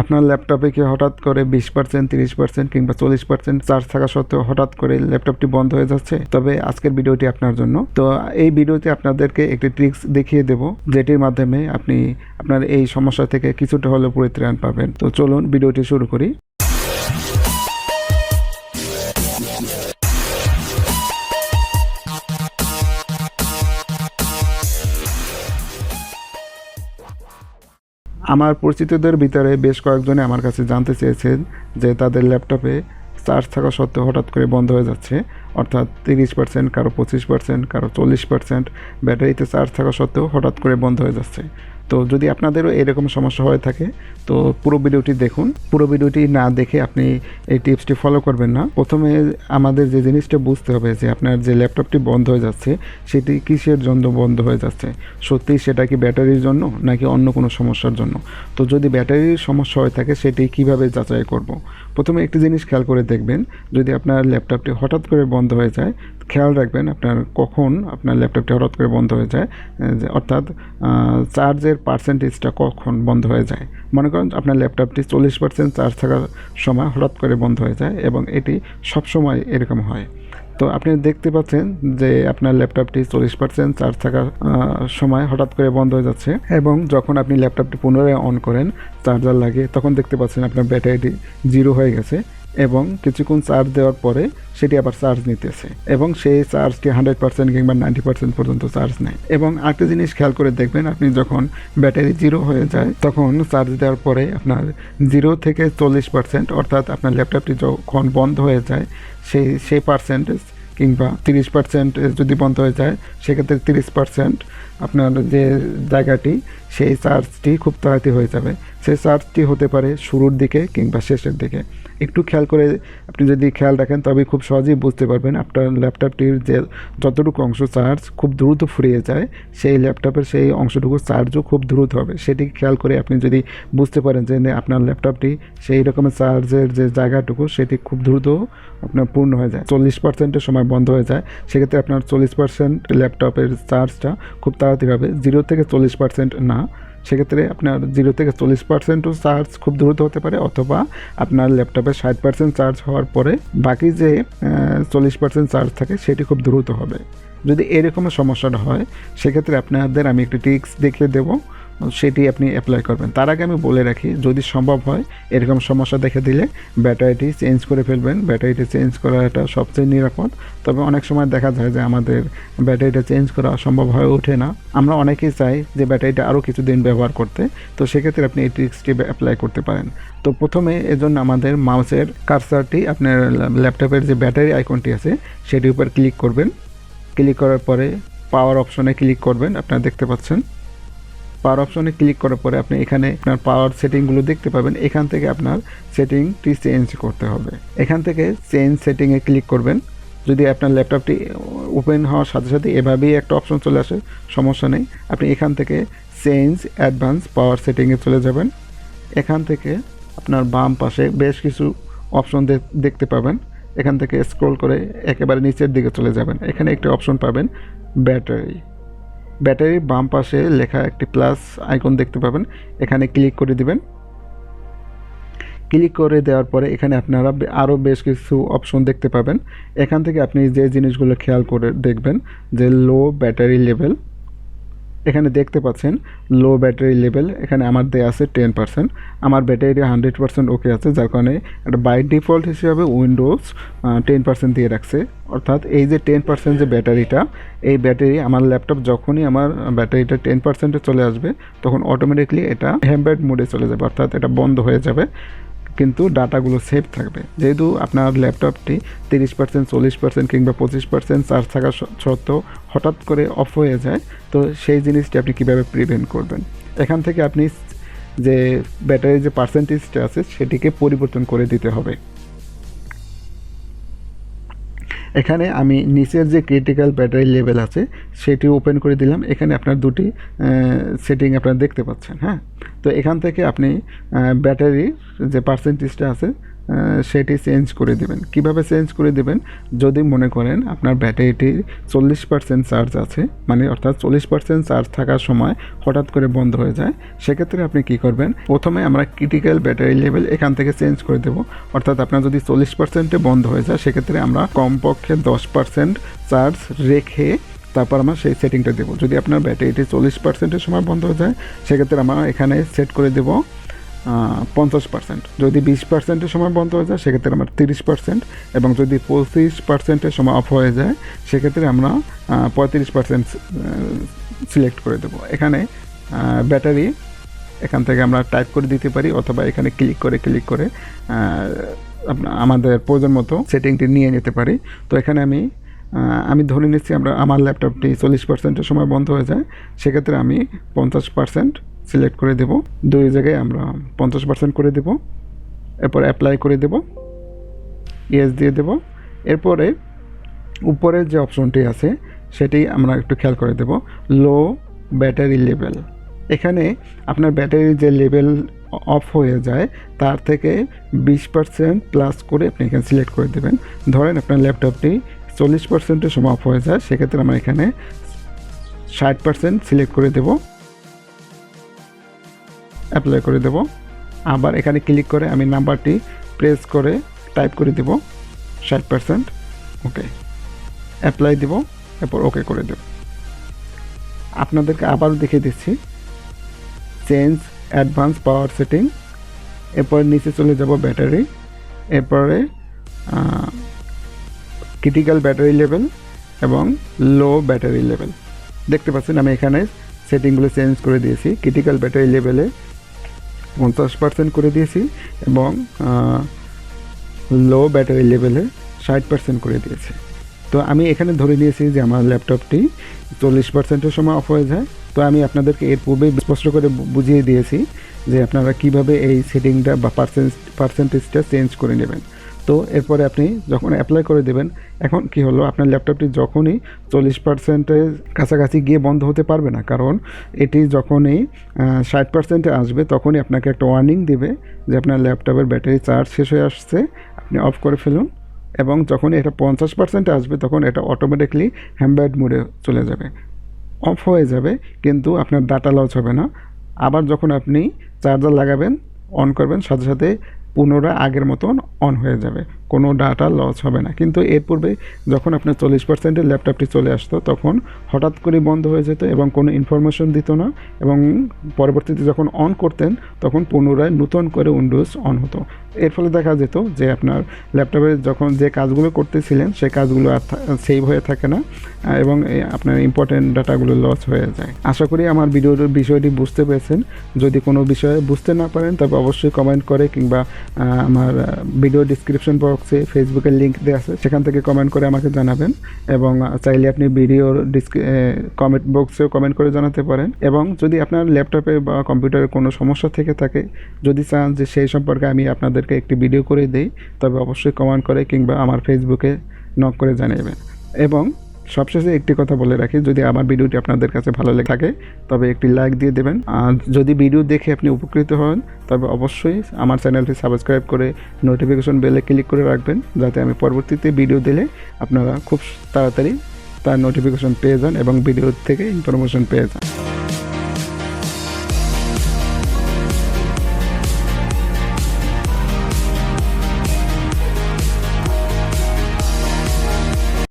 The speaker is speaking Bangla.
আপনার ল্যাপটপে কি হঠাৎ করে বিশ পার্সেন্ট তিরিশ পার্সেন্ট কিংবা চল্লিশ পার্সেন্ট চার্জ থাকা সত্ত্বেও হঠাৎ করে ল্যাপটপটি বন্ধ হয়ে যাচ্ছে? তবে আজকের ভিডিওটি আপনার জন্য। তো এই ভিডিওতে আপনাদেরকে একটি ট্রিক্স দেখিয়ে দেব, যেটির মাধ্যমে আপনি আপনার এই সমস্যা থেকে কিছুটা হলেও পরিত্রাণ পাবেন। তো চলুন ভিডিওটি শুরু করি। আমার পরিচিতদের ভিতরে বেশ কয়েকজনে আমার কাছে জানতে চেয়েছেন যে তাদের ল্যাপটপে চার্জ থাকা সত্ত্বেও হঠাৎ করে বন্ধ হয়ে যাচ্ছে। অর্থাৎ তিরিশ পার্সেন্ট কারও পঁচিশ পার্সেন্ট কারও চল্লিশ পার্সেন্ট ব্যাটারিতে চার্জ থাকা সত্ত্বেও হঠাৎ করে বন্ধ হয়ে যাচ্ছে। তো যদি আপনাদেরও এরকম সমস্যা হয়ে থাকে, তো পুরো ভিডিওটি দেখুন। পুরো ভিডিওটি না দেখে আপনি এই টিপসটি ফলো করবেন না। প্রথমে আমাদের যে জিনিসটা বুঝতে হবে যে আপনার যে ল্যাপটপটি বন্ধ হয়ে যাচ্ছে, সেটি কিসের জন্য বন্ধ হয়ে যাচ্ছে? সত্যি সেটা কি ব্যাটারির জন্য নাকি অন্য কোনো সমস্যার জন্য? তো যদি ব্যাটারির সমস্যা হয়ে থাকে, সেটি কীভাবে যাচাই করব। প্রথমে একটি জিনিস খেয়াল করে দেখবেন, যদি আপনার ল্যাপটপটি হঠাৎ করে বন্ধ হয়ে যায় খেয়াল রাখবেন আপনার কখন আপনার ল্যাপটপটি হঠাৎ করে বন্ধ হয়ে যায় যে অর্থাৎ চার্জের পার্সেন্টেজটা কখন বন্ধ হয়ে যায়। মনে করেন আপনার ল্যাপটপটি চল্লিশ পার্সেন্ট চার্জ থাকার সময় হঠাৎ করে বন্ধ হয়ে যায় এবং এটি সব সময় এরকম হয়। তো আপনি দেখতে পাচ্ছেন যে আপনার ল্যাপটপটি চল্লিশ পার্সেন্ট চার্জ থাকার সময় হঠাৎ করে বন্ধ হয়ে যাচ্ছে এবং যখন আপনি ল্যাপটপটি পুনরায় অন করেন, চার্জার লাগে, তখন দেখতে পাচ্ছেন আপনার ব্যাটারিটি জিরো হয়ে গেছে। এবং কিছুক্ষণ চার্জ দেওয়ার পরে সেটি আবার চার্জ নিতেছে এবং সেই চার্জটি হান্ড্রেড পার্সেন্ট কিংবা নাইনটি পার্সেন্ট পর্যন্ত চার্জ নেয়। এবং আরেকটা জিনিস খেয়াল করে দেখবেন, আপনি যখন ব্যাটারি জিরো হয়ে যায়, তখন চার্জ দেওয়ার পরে আপনার জিরো থেকে চল্লিশ পার্সেন্ট অর্থাৎ আপনার ল্যাপটপটি যখন বন্ধ হয়ে যায়, সেই সেই পার্সেন্টেজ কিংবা তিরিশ পার্সেন্ট যদি বন্ধ হয়ে যায়, সেক্ষেত্রে তিরিশ পার্সেন্ট আপনার যে জায়গাটি, সেই চার্জটি খুব তাড়াতাড়ি হয়ে যাবে। সেই চার্জটি হতে পারে শুরুর দিকে কিংবা শেষের দিকে। একটু খেয়াল করে আপনি যদি খেয়াল রাখেন, তবে খুব সহজেই বুঝতে পারবেন আপনার ল্যাপটপটির যে যতটুকু অংশ চার্জ খুব দ্রুত ফুরিয়ে যায়, সেই ল্যাপটপের সেই অংশটুকু চার্জও খুব দ্রুত হবে। সেটি খেয়াল করে আপনি যদি বুঝতে পারেন যে আপনার ল্যাপটপটি সেই রকমের চার্জের যে জায়গাটুকু, সেটি খুব দ্রুত আপনার পূর্ণ হয়ে যায়। চল্লিশ পার্সেন্টের সময় বন্ধ হয়ে যায়। সেক্ষেত্রে আপনার চল্লিশ পার্সেন্ট ল্যাপটপের চার্জটা খুব তাড়াতাড়ি হবে। জিরো থেকে চল্লিশ পার্সেন্ট না সেক্ষেত্রে আপনার জিরো থেকে চল্লিশ পার্সেন্টও চার্জ খুব দ্রুত হতে পারে অথবা আপনার ল্যাপটপে ষাট পার্সেন্ট চার্জ হওয়ার পরে বাকি যে চল্লিশ পার্সেন্ট চার্জ থাকে সেটি খুব দ্রুত হবে। যদি এরকম সমস্যাটা হয়, সেক্ষেত্রে আপনাদের আমি একটি টিক্স দেখিয়ে দেবো। সেটি আপনি অ্যাপ্লাই করবেন। তার আগে আমি বলে রাখি, যদি সম্ভব হয়, এরকম সমস্যা দেখে দিলে ব্যাটারিটি চেঞ্জ করে ফেলবেন। ব্যাটারিটি চেঞ্জ করাটা সবচেয়ে নিরাপদ। তবে অনেক সময় দেখা যায় যে আমাদের ব্যাটারিটা চেঞ্জ করা সম্ভব হয়ে ওঠে না। আমরা অনেকেই চাই যে ব্যাটারিটা আরও কিছুদিন ব্যবহার করতে। তো সেক্ষেত্রে আপনি এই ট্রিক্সটি অ্যাপ্লাই করতে পারেন। তো প্রথমে এজন্য আমাদের মাউসের কার্সারটি আপনার ল্যাপটপের যে ব্যাটারি আইকনটি আছে, সেটির উপর ক্লিক করবেন। ক্লিক করার পরে পাওয়ার অপশনে ক্লিক করবেন। আপনারা দেখতে পাচ্ছেন। পাওয়ার অপশনে ক্লিক করার পরে আপনি এখানে আপনার পাওয়ার সেটিংগুলো দেখতে পাবেন। এখান থেকে আপনার সেটিংটি চেঞ্জ করতে হবে। এখান থেকে চেঞ্জ সেটিংয়ে ক্লিক করবেন। যদি আপনার ল্যাপটপটি ওপেন হওয়ার সাথে সাথে এভাবেই একটা অপশন চলে আসে, সমস্যা নেই। আপনি এখান থেকে চেঞ্জ অ্যাডভান্স পাওয়ার সেটিংয়ে চলে যাবেন। এখান থেকে আপনার বাম পাশে বেশ কিছু অপশন দেখতে পাবেন। এখান থেকে স্ক্রল করে একেবারে নিচের দিকে চলে যাবেন। এখানে একটি অপশন পাবেন ব্যাটারি ব্যাটারির বাম পাশে লেখা একটি প্লাস আইকন দেখতে পাবেন। এখানে ক্লিক করে দিবেন। ক্লিক করে দেওয়ার পরে এখানে আপনারা আরও বেশ কিছু অপশন দেখতে পাবেন। এখান থেকে আপনি যে জিনিসগুলো খেয়াল করে দেখবেন যে লো ব্যাটারি লেভেল। এখানে দেখতে পাচ্ছেন লো ব্যাটারি লেভেল এখানে আমার দেওয়া আছে টেন পার্সেন্ট আমার ব্যাটারি হান্ড্রেড পার্সেন্ট ওকে আছে, যার কারণে একটা বাই ডিফল্ট হিসেবে উইন্ডোজ টেন পার্সেন্ট দিয়ে রাখছে। অর্থাৎ এই যে টেন পার্সেন্ট যে ব্যাটারিটা এই ব্যাটারি আমার ল্যাপটপ যখনই আমার ব্যাটারিটা টেন পার্সেন্টে চলে আসবে, তখন অটোমেটিকলি এটা হ্যাম্বার্ড মোডে চলে যাবে, অর্থাৎ এটা বন্ধ হয়ে যাবে, কিন্তু ডাটাগুলো সেভ থাকবে। যেহেতু আপনার ল্যাপটপটি তিরিশ পার্সেন্ট চল্লিশ পার্সেন্ট কিংবা পঁচিশ পার্সেন্ট চার্জ থাকা সত্ত্বেও হঠাৎ করে অফ হয়ে যায়, তো সেই জিনিসটি আপনি কীভাবে প্রিভেন্ট করবেন? এখান থেকে আপনি যে ব্যাটারির যে পার্সেন্টেজটা আছে, সেটিকে পরিবর্তন করে দিতে হবে। এখানে আমি নিচের যে ক্রিটিক্যাল ব্যাটারি লেভেল আছে, সেটি ওপেন করে দিলাম। এখানে আপনার দুটি সেটিং আপনারা দেখতে পাচ্ছেন হ্যাঁ? তো এখান থেকে আপনি ব্যাটারির যে পার্সেন্টেজটা আছে সেটি চেঞ্জ করে দেবেন। কীভাবে চেঞ্জ করে দেবেন? যদি মনে করেন আপনার ব্যাটারিটি চল্লিশ পার্সেন্ট চার্জ আছে মানে অর্থাৎ চল্লিশ পার্সেন্ট চার্জ থাকার সময় হঠাৎ করে বন্ধ হয়ে যায়, সেক্ষেত্রে আপনি কি করবেন? প্রথমে আমরা ক্রিটিক্যাল ব্যাটারি লেভেল এখান থেকে চেঞ্জ করে দেবো। অর্থাৎ আপনার যদি চল্লিশ পার্সেন্টে বন্ধ হয়ে যায়, সেক্ষেত্রে আমরা কমপক্ষে দশ পার্সেন্ট চার্জ রেখে তারপর আমরা সেই সেটিংটা দেবো। যদি আপনার ব্যাটারিটি চল্লিশ পার্সেন্টের সময় বন্ধ হয়ে যায়, সেক্ষেত্রে আমরা এখানে সেট করে দেবো পঞ্চাশ পার্সেন্ট যদি বিশ পার্সেন্টের সময় বন্ধ হয়ে যায়, সেক্ষেত্রে আমরা তিরিশ পার্সেন্ট এবং যদি পঁচিশ পার্সেন্টের সময় অফ হয়ে যায়, সেক্ষেত্রে আমরা পঁয়ত্রিশ পার্সেন্ট সিলেক্ট করে দেবো। এখানে ব্যাটারি এখান থেকে আমরা টাইপ করে দিতে পারি অথবা এখানে ক্লিক করে ক্লিক করে আমাদের প্রয়োজন মতো সেটিংটি নিয়ে নিতে পারি। তো এখানে আমি আমি ধরে নিচ্ছি আমরা, আমার ল্যাপটপটি চল্লিশ পার্সেন্টের সময় বন্ধ হয়ে যায়, সেক্ষেত্রে আমি পঞ্চাশ পার্সেন্ট সিলেক্ট করে দেব। দুই জায়গায় আমরা পঞ্চাশ পার্সেন্ট করে দেব। এরপর অ্যাপ্লাই করে দেব। ইয়েস দিয়ে দেব। এরপরে উপরের যে অপশনটি আছে, সেটি আমরা একটু খেয়াল করে দেব। লো ব্যাটারি লেভেল এখানে আপনার ব্যাটারির যে লেভেল অফ হয়ে যায়, তার থেকে বিশ পার্সেন্ট প্লাস করে আপনি এখানে সিলেক্ট করে দেবেন। ধরেন আপনার ল্যাপটপটি চল্লিশ পার্সেন্টের সময় অফ হয়ে যায়, সেক্ষেত্রে আমরা এখানে ষাট পার্সেন্ট সিলেক্ট করে দেব। অ্যাপ্লাই করে দেব। আবার এখানে ক্লিক করে আমি নাম্বারটি প্রেস করে টাইপ করে দেব, ষাট পার্সেন্ট ওকে অ্যাপ্লাই দেব, এরপর ওকে করে দেব। আপনাদেরকে আবারও দেখিয়ে দিচ্ছি চেঞ্জ অ্যাডভান্স পাওয়ার সেটিং এরপর নিচে চলে যাব ব্যাটারি এরপরে ক্রিটিক্যাল ব্যাটারি লেভেল এবং লো ব্যাটারি লেভেল দেখতে পাচ্ছেন আমি এখানে সেটিংগুলো চেঞ্জ করে দিয়েছি। ক্রিটিক্যাল ব্যাটারি লেভেলে পঞ্চাশ পার্সেন্ট করে দিয়েছি এবং লো ব্যাটারি লেভেলে ষাট পার্সেন্ট করে দিয়েছি। তো আমি এখানে ধরে নিয়েছি যে আমার ল্যাপটপটি চল্লিশ পার্সেন্টের সময় অফ হয়ে যায়। তো আমি আপনাদেরকে এর পূর্বেই স্পষ্ট করে বুঝিয়ে দিয়েছি যে আপনারা কীভাবে এই সেটিংটা বা পার্সেন্ট পার্সেন্টেজটা চেঞ্জ করে নেবেন। তো এরপরে আপনি যখন অ্যাপ্লাই করে দেবেন, এখন কি হলো? আপনার ল্যাপটপটি যখনই চল্লিশ পার্সেন্টের কাছাকাছি গিয়ে বন্ধ হতে পারবে না। কারণ এটি যখনই ষাট পার্সেন্টে আসবে, তখনই আপনাকে একটা ওয়ার্নিং দিবে যে আপনার ল্যাপটপের ব্যাটারি চার্জ শেষ হয়ে আসছে, আপনি অফ করে ফেলুন। এবং যখন এটা পঞ্চাশ পার্সেন্টে আসবে, তখন এটা অটোমেটিকলি হ্যাম্বার্ড মোডে চলে যাবে। অফ হয়ে যাবে, কিন্তু আপনার ডাটা লস হবে না। আবার যখন আপনি চার্জার লাগাবেন অন করবেন, সাথে সাথে পুনরায় আগের মতন অন হয়ে যাবে। কোনো ডাটা লস হবে না। কিন্তু এর পূর্বে যখন আপনার চল্লিশ পার্সেন্টের ল্যাপটপটি চলে আসতো, তখন হঠাৎ করে বন্ধ হয়ে যেত এবং কোনো ইনফরমেশন দিত না এবং পরবর্তীতে যখন অন করতেন, তখন পুনরায় নতুন করে উইন্ডোজ অন হতো। এর ফলে দেখা যেত যে আপনার ল্যাপটপে যখন যে কাজগুলো করতেছিলেন সেই কাজগুলো আর সেভ হয়ে থাকে না এবং আপনার ইম্পর্টেন্ট ডাটাগুলো লস হয়ে যায়। আশা করি আমার ভিডিওর বিষয়টি বুঝতে পেরেছেন। যদি কোনো বিষয়ে বুঝতে না পারেন, তবে অবশ্যই কমেন্ট করে কিংবা আমার ভিডিও ডিসক্রিপশন বক্সে ফেসবুকের লিঙ্ক দেওয়া আছে, সেখান থেকে কমেন্ট করে আমাকে জানাবেন এবং চাইলে আপনি ভিডিওর কমেন্ট বক্সেও কমেন্ট করে জানাতে পারেন। এবং যদি আপনার ল্যাপটপে বা কম্পিউটারে কোনো সমস্যা থেকে থাকে, যদি চান যে সেই সম্পর্কে আমি আপনাদেরকে একটি ভিডিও করে দিই, তবে অবশ্যই কমেন্ট করে কিংবা আমার ফেসবুকে নক করে জানাবেন এবং সবশেষে একটি কথা বলে রাখি, যদি আমার ভিডিওটি আপনাদের কাছে ভালো লেগে থাকে, তবে একটি লাইক দিয়ে দেবেন। আর যদি ভিডিও দেখে আপনি উপকৃত হন, তবে অবশ্যই আমার চ্যানেলটি সাবস্ক্রাইব করে নোটিফিকেশন বেলে ক্লিক করে রাখবেন, যাতে আমি পরবর্তীতে ভিডিও দিলে আপনারা খুব তাড়াতাড়ি তার নোটিফিকেশন পেয়ে যান এবং ভিডিও থেকে ইনফরমেশন পেয়ে যান।